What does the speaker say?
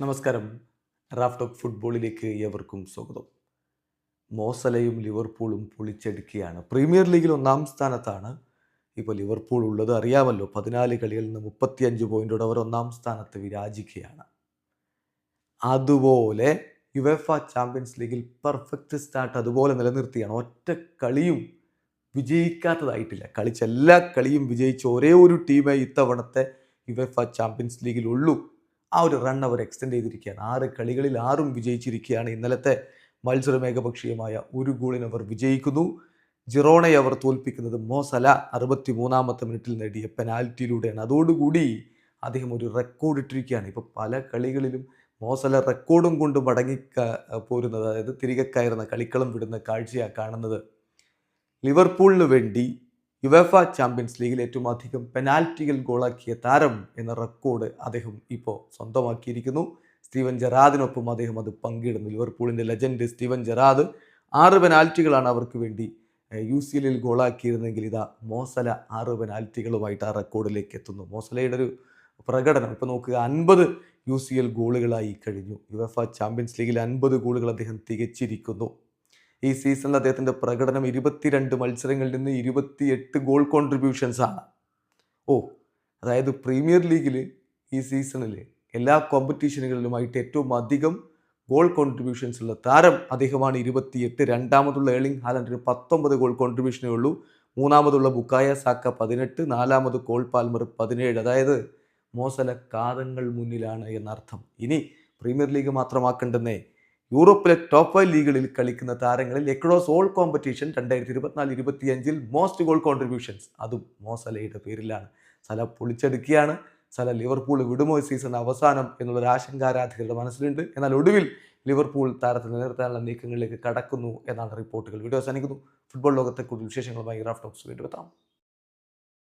നമസ്കാരം. റാഫ്ടോക്ക് ഫുട്ബോളിലേക്ക് ഏവർക്കും സ്വാഗതം. മോസലയും ലിവർപൂളും പൊളിച്ചെടുക്കുകയാണ്. പ്രീമിയർ ലീഗിൽ ഒന്നാം സ്ഥാനത്താണ് ഇപ്പോൾ ലിവർപൂൾ ഉള്ളത്. അറിയാമല്ലോ പതിനാല് കളികളിൽ നിന്ന് മുപ്പത്തിയഞ്ച് പോയിന്റോടെ അവർ ഒന്നാം സ്ഥാനത്ത് വിരാജിക്കുകയാണ്. അതുപോലെ യുവേഫ ചാമ്പ്യൻസ് ലീഗിൽ പെർഫെക്റ്റ് സ്റ്റാർട്ട് അതുപോലെ നിലനിർത്തിയാണ്. ഒറ്റ കളിയും വിജയിക്കാത്തതായിട്ടില്ല. കളിച്ച എല്ലാ കളിയും വിജയിച്ച ഒരേ ഒരു ടീമേ ഇത്തവണത്തെ യുവേഫ ചാമ്പ്യൻസ് ലീഗിൽ ഉള്ളൂ. ആ ഒരു റൺ അവർ എക്സ്റ്റെൻഡ് ചെയ്തിരിക്കുകയാണ്. ആറ് കളികളിൽ ആറും വിജയിച്ചിരിക്കുകയാണ്. ഇന്നലത്തെ മത്സരമേകപക്ഷീയമായ ഒരു ഗോളിന് അവർ വിജയിക്കുന്നു. ജിറോണയെ അവർ തോൽപ്പിക്കുന്നത് മോസല അറുപത്തി മൂന്നാമത്തെ മിനിറ്റിൽ നേടിയ പെനാൽറ്റിയിലൂടെയാണ് അതോടുകൂടി അദ്ദേഹം ഒരു റെക്കോർഡ് ഇട്ടിരിക്കുകയാണ്. ഇപ്പോൾ പല കളികളിലും മോസല റെക്കോർഡും കൊണ്ട് മടങ്ങി പോരുന്നത്. അതായത് തിരികെ കയറുന്ന കളിക്കളം വിടുന്ന കാഴ്ചയാണ് കാണുന്നത്. ലിവർപൂളിന് വേണ്ടി യുവേഫ ചാമ്പ്യൻസ് ലീഗിൽ ഏറ്റവും അധികം പെനാൽറ്റികൾ ഗോളാക്കിയ താരം എന്ന റെക്കോർഡ് അദ്ദേഹം ഇപ്പോൾ സ്വന്തമാക്കിയിരിക്കുന്നു. സ്റ്റീവൻ ജെറാദിനൊപ്പം അദ്ദേഹം അത് പങ്കിടുന്നു. ലിവർപൂളിന്റെ ലെജൻഡ് സ്റ്റീവൻ ജെറാദ് ആറ് പെനാൽറ്റികളാണ് അവർക്ക് വേണ്ടി യു സി എല്ലിൽ ഗോളാക്കിയിരുന്നെങ്കിൽ ഇതാ മോസല ആറ് പെനാൽറ്റികളുമായിട്ട് ആ റെക്കോർഡിലേക്ക് എത്തുന്നു. മോസലയുടെ ഒരു പ്രകടനം ഇപ്പോൾ നോക്കുക അൻപത് യു സി എൽ ഗോളുകളായി കഴിഞ്ഞു. യുവഫ ചാമ്പ്യൻസ് ലീഗിൽ അൻപത് ഗോളുകൾ അദ്ദേഹം തികച്ചിരിക്കുന്നു. ഈ സീസണിൽ അദ്ദേഹത്തിന്റെ പ്രകടനം ഇരുപത്തിരണ്ട് മത്സരങ്ങളിൽ നിന്ന് ഇരുപത്തിയെട്ട് ഗോൾ കോൺട്രിബ്യൂഷൻസ് ആണ്. ഓ അതായത് പ്രീമിയർ ലീഗിൽ ഈ സീസണിൽ എല്ലാ കോമ്പറ്റീഷനുകളിലുമായിട്ട് ഏറ്റവും അധികം ഗോൾ കോൺട്രിബ്യൂഷൻസ് ഉള്ള താരം അദ്ദേഹമാണ് ഇരുപത്തിയെട്ട്. രണ്ടാമതുള്ള ഏളിംഗ് ഹാലൻഡിന് പത്തൊമ്പത് ഗോൾ കോൺട്രിബ്യൂഷനേ ഉള്ളൂ. മൂന്നാമതുള്ള ബുക്കായ സാക്ക പതിനെട്ട് നാലാമത് കോൾ പാൽമർ പതിനേഴ്. അതായത് മോസല കാതങ്ങൾ മുന്നിലാണ് എന്നർത്ഥം. ഇനി പ്രീമിയർ ലീഗ് മാത്രമാക്കണ്ടെന്നേ യൂറോപ്പിലെ ടോപ്പ് ഫൈവ് ലീഗുകളിൽ കളിക്കുന്ന താരങ്ങളിൽ എക്രോസ് ഓൾ കോമ്പറ്റീഷൻ രണ്ടായിരത്തി ഇരുപത്തിനാല് ഇരുപത്തിയഞ്ചിൽ മോസ്റ്റ് ഗോൾ കോൺട്രിബ്യൂഷൻസ് അതും മോസലയുടെ പേരിലാണ്. സല പൊളിച്ചെടുക്കുകയാണ്. സല ലിവർപൂൾ വിടുമോ സീസൺ അവസാനം എന്നുള്ളൊരു ആശങ്ക ആരാധകരുടെ മനസ്സിലുണ്ട്. എന്നാൽ ഒടുവിൽ ലിവർപൂൾ താരത്തെ നിലനിർത്താനുള്ള നീക്കങ്ങളിലേക്ക് കടക്കുന്നു എന്നാണ് റിപ്പോർട്ടുകൾ. വീഡിയോ അവസാനിക്കുന്നു. ഫുട്ബോൾ ലോകത്തെ കൂടുതൽ വിശേഷങ്ങളുമായി റാഫ് ടോക്സ് വീണ്ടും എത്താം